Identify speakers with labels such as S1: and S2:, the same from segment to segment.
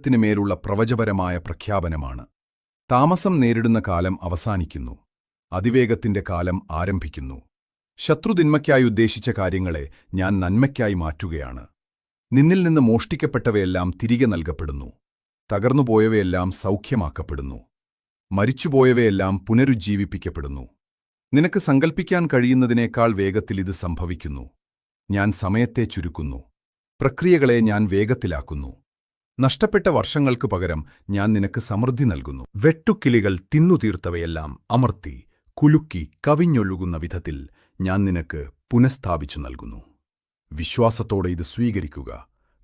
S1: ത്തിനുമേലുള്ള പ്രവചപരമായ പ്രഖ്യാപനമാണ്. താമസം നേരിടുന്ന കാലം അവസാനിക്കുന്നു. അതിവേഗത്തിന്റെ കാലം ആരംഭിക്കുന്നു. ശത്രുതിന്മയ്ക്കായി ഉദ്ദേശിച്ച കാര്യങ്ങളെ ഞാൻ നന്മയ്ക്കായി മാറ്റുകയാണ്. നിന്നിൽ നിന്ന് മോഷ്ടിക്കപ്പെട്ടവയെല്ലാം തിരികെ നൽകപ്പെടുന്നു. തകർന്നുപോയവയെല്ലാം സൗഖ്യമാക്കപ്പെടുന്നു. മരിച്ചുപോയവയെല്ലാം പുനരുജ്ജീവിപ്പിക്കപ്പെടുന്നു. നിനക്ക് സങ്കൽപ്പിക്കാൻ കഴിയുന്നതിനേക്കാൾ വേഗത്തിൽ ഇത് സംഭവിക്കുന്നു. ഞാൻ സമയത്തെ ചുരുക്കുന്നു. പ്രക്രിയകളെ ഞാൻ വേഗത്തിലാക്കുന്നു. നഷ്ടപ്പെട്ട വർഷങ്ങൾക്ക് പകരം ഞാൻ നിനക്ക് സമൃദ്ധി നൽകുന്നു. വെട്ടുക്കിളികൾ തിന്നുതീർത്തവയെല്ലാം അമർത്തി കുലുക്കി കവിഞ്ഞൊഴുകുന്ന വിധത്തിൽ ഞാൻ നിനക്ക് പുനഃസ്ഥാപിച്ചു നൽകുന്നു. വിശ്വാസത്തോടെ ഇത് സ്വീകരിക്കുക.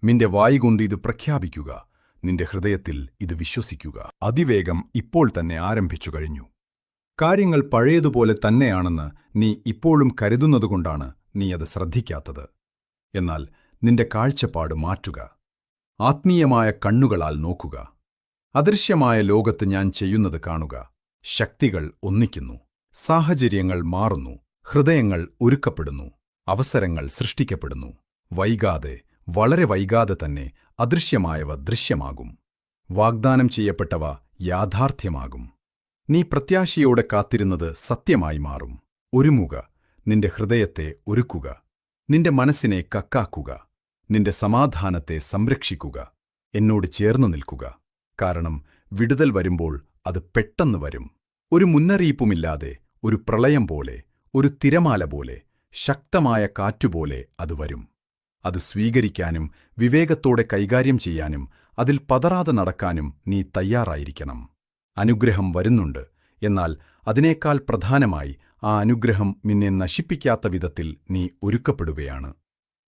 S1: നിന്റെ വായികൊണ്ട് ഇത് പ്രഖ്യാപിക്കുക. നിന്റെ ഹൃദയത്തിൽ ഇത് വിശ്വസിക്കുക. അതിവേഗം ഇപ്പോൾ തന്നെ ആരംഭിച്ചു കഴിഞ്ഞു. കാര്യങ്ങൾ പഴയതുപോലെ തന്നെയാണെന്ന് നീ ഇപ്പോഴും കരുതുന്നതുകൊണ്ടാണ് നീ അത് ശ്രദ്ധിക്കാത്തത്. എന്നാൽ നിന്റെ കാഴ്ചപ്പാട് മാറ്റുക. ആത്മീയമായ കണ്ണുകളാൽ നോക്കുക. അദൃശ്യമായ ലോകത്ത് ഞാൻ ചെയ്യുന്നത് കാണുക. ശക്തികൾ ഒന്നിക്കുന്നു. സാഹചര്യങ്ങൾ മാറുന്നു. ഹൃദയങ്ങൾ ഒരുക്കപ്പെടുന്നു. അവസരങ്ങൾ സൃഷ്ടിക്കപ്പെടുന്നു. വൈകാതെ വളരെ വൈകാതെ തന്നെ അദൃശ്യമായവ ദൃശ്യമാകും. വാഗ്ദാനം ചെയ്യപ്പെട്ടവ യാഥാർത്ഥ്യമാകും. നീ പ്രത്യാശയോടെ കാത്തിരുന്നത് സത്യമായി മാറും. ഒരുമുക നിന്റെ ഹൃദയത്തെ ഒരുക്കുക. നിന്റെ മനസ്സിനെ കക്കാക്കുക. നിന്റെ സമാധാനത്തെ സംരക്ഷിക്കുക എന്നോട് ചേർന്നു നിൽക്കുക. കാരണം വിടുതൽ വരുമ്പോൾ അത് പെട്ടെന്ന് വരും. ഒരു മുന്നറിയിപ്പുമില്ലാതെ ഒരു പ്രളയം പോലെ ഒരു തിരമാല പോലെ ശക്തമായ കാറ്റുപോലെ അത് വരും. അത് സ്വീകരിക്കാനും വിവേകത്തോടെ കൈകാര്യം ചെയ്യാനും അതിൽ പതറാതെ നടക്കാനും നീ തയ്യാറായിരിക്കണം. അനുഗ്രഹം വരുന്നുണ്ട്. എന്നാൽ അതിനേക്കാൾ പ്രധാനമായി ആ അനുഗ്രഹം നിന്നെ നശിപ്പിക്കാത്ത വിധത്തിൽ നീ ഒരുക്കപ്പെടുകയാണ്.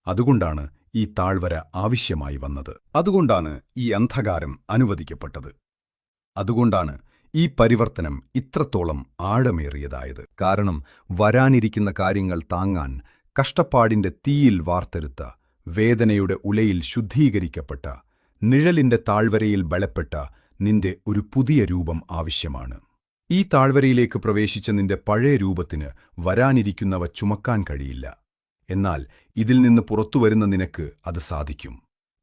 S1: അതുകൊണ്ടാണ് ഈ താഴ്വര ആവശ്യമായി വന്നത്. അതുകൊണ്ടാണ് ഈ അന്ധകാരം അനുവദിക്കപ്പെട്ടത്. അതുകൊണ്ടാണ് ഈ പരിവർത്തനം ഇത്രത്തോളം ആഴമേറിയതായത്. കാരണം വരാനിരിക്കുന്ന കാര്യങ്ങൾ താങ്ങാൻ കഷ്ടപ്പാടിന്റെ തീയിൽ വാർത്തെടുത്ത വേദനയുടെ ഉലയിൽ ശുദ്ധീകരിക്കപ്പെട്ട നിഴലിന്റെ താഴ്വരയിൽ ബലപ്പെട്ട നിന്റെ ഒരു പുതിയ രൂപം ആവശ്യമാണ്. ഈ താഴ്വരയിലേക്ക് പ്രവേശിച്ച നിന്റെ പഴയ രൂപത്തിന് വരാനിരിക്കുന്നവ ചുമക്കാൻ കഴിയില്ല. എന്നാൽ ഇതിൽ നിന്ന് പുറത്തുവരുന്ന നിനക്ക് അത് സാധിക്കും.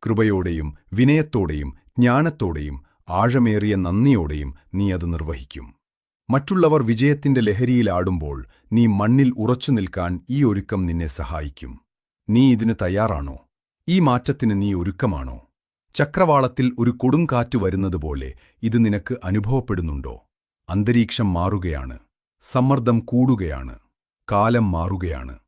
S1: കൃപയോടെയും വിനയത്തോടെയും ജ്ഞാനത്തോടെയും ആഴമേറിയ നന്ദിയോടെയും നീ അത് നിർവഹിക്കും. മറ്റുള്ളവർ വിജയത്തിന്റെ ലഹരിയിലാടുമ്പോൾ നീ മണ്ണിൽ ഉറച്ചു നിൽക്കാൻ ഈ ഒരുക്കം നിന്നെ സഹായിക്കും. നീ ഇതിന് തയ്യാറാണോ? ഈ മാറ്റത്തിന് നീ ഒരുക്കമാണോ? ചക്രവാളത്തിൽ ഒരു കൊടുങ്കാറ്റ് വരുന്നതുപോലെ ഇത് നിനക്ക് അനുഭവപ്പെടുന്നുണ്ടോ? അന്തരീക്ഷം മാറുകയാണ്. സമ്മർദ്ദം കൂടുകയാണ്. കാലം മാറുകയാണ്.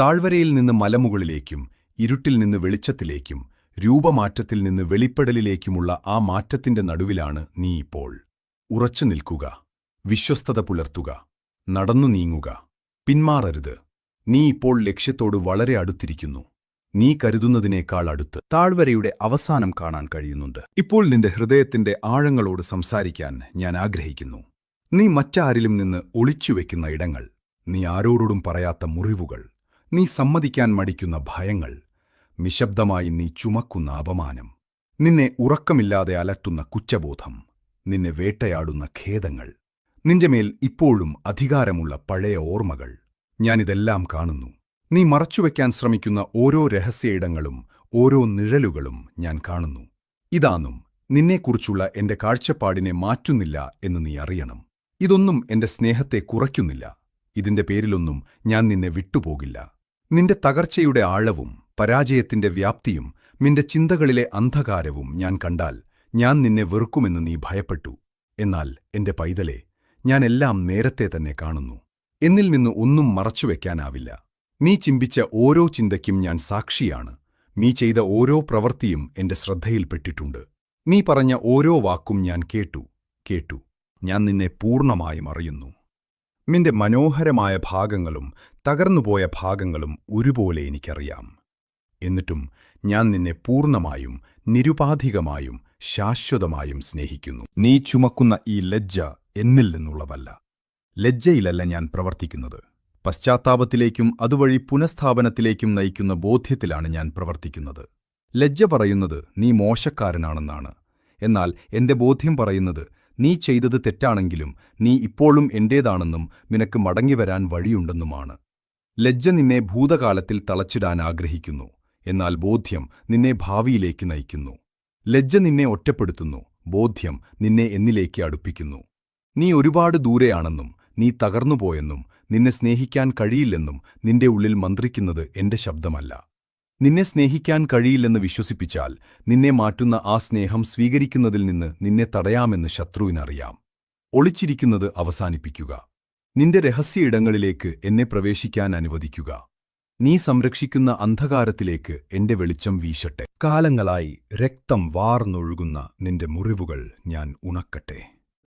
S1: താഴ്വരയിൽ നിന്ന് മലമുകളിലേക്കും ഇരുട്ടിൽ നിന്ന് വെളിച്ചത്തിലേക്കും രൂപമാറ്റത്തിൽ നിന്ന് വെളിപ്പെടലിലേക്കുമുള്ള ആ മാറ്റത്തിന്റെ നടുവിലാണ് നീ ഇപ്പോൾ. ഉറച്ചു നിൽക്കുക വിശ്വസ്തത പുലർത്തുക നടന്നു നീങ്ങുക പിന്മാറരുത്. നീ ഇപ്പോൾ ലക്ഷ്യത്തോട് വളരെ അടുത്തിരിക്കുന്നു. നീ കരുതുന്നതിനേക്കാൾ അടുത്ത് താഴ്വരയുടെ അവസാനം കാണാൻ കഴിയുന്നുണ്ട്. ഇപ്പോൾ നിന്റെ ഹൃദയത്തിന്റെ ആഴങ്ങളോട് സംസാരിക്കാൻ ഞാൻ ആഗ്രഹിക്കുന്നു. നീ മറ്റാരിലും നിന്ന് ഒളിച്ചുവെക്കുന്ന ഇടങ്ങൾ നീ ആരോടോടും പറയാത്ത മുറിവുകൾ നീ സമ്മതിക്കാൻ മടിക്കുന്ന ഭയങ്ങൾ നിശബ്ദമായി നീ ചുമക്കുന്ന അപമാനം നിന്നെ ഉറക്കമില്ലാതെ അലട്ടുന്ന കുറ്റബോധം നിന്നെ വേട്ടയാടുന്ന ഖേദങ്ങൾ നിന്റെ മേൽ ഇപ്പോഴും അധികാരമുള്ള പഴയ ഓർമ്മകൾ. ഞാനിതെല്ലാം കാണുന്നു. നീ മറച്ചുവെക്കാൻ ശ്രമിക്കുന്ന ഓരോ രഹസ്യയിടങ്ങളും ഓരോ നിഴലുകളും ഞാൻ കാണുന്നു. ഇതാന്നും നിന്നെക്കുറിച്ചുള്ള എന്റെ കാഴ്ചപ്പാടിനെ മാറ്റുന്നില്ല എന്ന് നീ അറിയണം. ഇതൊന്നും എന്റെ സ്നേഹത്തെ കുറയ്ക്കുന്നില്ല. ഇതിന്റെ പേരിലൊന്നും ഞാൻ നിന്നെ വിട്ടുപോകില്ല. നിന്റെ തകർച്ചയുടെ ആഴവും പരാജയത്തിന്റെ വ്യാപ്തിയും നിന്റെ ചിന്തകളിലെ അന്ധകാരവും ഞാൻ കണ്ടാൽ ഞാൻ നിന്നെ വെറുക്കുമെന്ന് നീ ഭയപ്പെട്ടു. എന്നാൽ എന്റെ പൈതലെ ഞാൻ എല്ലാം നേരത്തെ തന്നെ കാണുന്നു. എന്നിൽ നിന്ന് ഒന്നും മറച്ചുവെക്കാനാവില്ല. നീ ചിമ്പിച്ച ഓരോ ചിന്തയ്ക്കും ഞാൻ സാക്ഷിയാണ്. നീ ചെയ്ത ഓരോ പ്രവൃത്തിയും എന്റെ ശ്രദ്ധയിൽപ്പെട്ടിട്ടുണ്ട്. നീ പറഞ്ഞ ഓരോ വാക്കും ഞാൻ കേട്ടു. കേട്ടു. ഞാൻ നിന്നെ പൂർണമായും അറിയുന്നു. നിന്റെ മനോഹരമായ ഭാഗങ്ങളും തകർന്നുപോയ ഭാഗങ്ങളും ഒരുപോലെ എനിക്കറിയാം. എന്നിട്ടും ഞാൻ നിന്നെ പൂർണമായും നിരുപാധികമായും ശാശ്വതമായും സ്നേഹിക്കുന്നു. നീ ചുമക്കുന്ന ഈ ലജ്ജ എന്നിൽ നിന്നുള്ളവല്ല ലജ്ജയിലല്ല ഞാൻ പ്രവർത്തിക്കുന്നത്. പശ്ചാത്താപത്തിലേക്കും അതുവഴി പുനഃസ്ഥാപനത്തിലേക്കും നയിക്കുന്ന ബോധ്യത്തിലാണ് ഞാൻ പ്രവർത്തിക്കുന്നത്. ലജ്ജ പറയുന്നത് നീ മോശക്കാരനാണെന്നാണ്. എന്നാൽ എന്റെ ബോധ്യം പറയുന്നത് നീ ചെയ്തത് തെറ്റാണെങ്കിലും നീ ഇപ്പോഴും എന്റേതാണെന്നും നിനക്ക് മടങ്ങിവരാൻ വഴിയുണ്ടെന്നുമാണ്. ലജ്ജ നിന്നെ ഭൂതകാലത്തിൽ തളച്ചിടാൻ ആഗ്രഹിക്കുന്നു എന്നാൽ ബോധ്യം നിന്നെ ഭാവിയിലേക്ക് നയിക്കുന്നു. ലജ്ജ നിന്നെ ഒറ്റപ്പെടുത്തുന്നു ബോധ്യം നിന്നെ എന്നിലേക്ക് അടുപ്പിക്കുന്നു. നീ ഒരുപാട് ദൂരെയാണെന്നും നീ തകർന്നുപോയെന്നും നിന്നെ സ്നേഹിക്കാൻ കഴിയില്ലെന്നും നിന്റെ ഉള്ളിൽ മന്ത്രിക്കുന്നത് എന്റെ ശബ്ദമല്ല. നിന്നെ സ്നേഹിക്കാൻ കഴിയില്ലെന്ന് വിശ്വസിപ്പിച്ചാൽ നിന്നെ മാറ്റുന്ന ആ സ്നേഹം സ്വീകരിക്കുന്നതിൽ നിന്ന് നിന്നെ തടയാമെന്ന് ശത്രുവിനറിയാം. ഒളിച്ചിരിക്കുന്നത് അവസാനിപ്പിക്കുക. നിന്റെ രഹസ്യ ഇടങ്ങളിലേക്ക് എന്നെ പ്രവേശിക്കാൻ അനുവദിക്കുക. നീ സംരക്ഷിക്കുന്ന അന്ധകാരത്തിലേക്ക് എന്റെ വെളിച്ചം വീശട്ടെ. കാലങ്ങളായി രക്തം വാർന്നൊഴുകുന്ന നിന്റെ മുറിവുകൾ ഞാൻ ഉണക്കട്ടെ.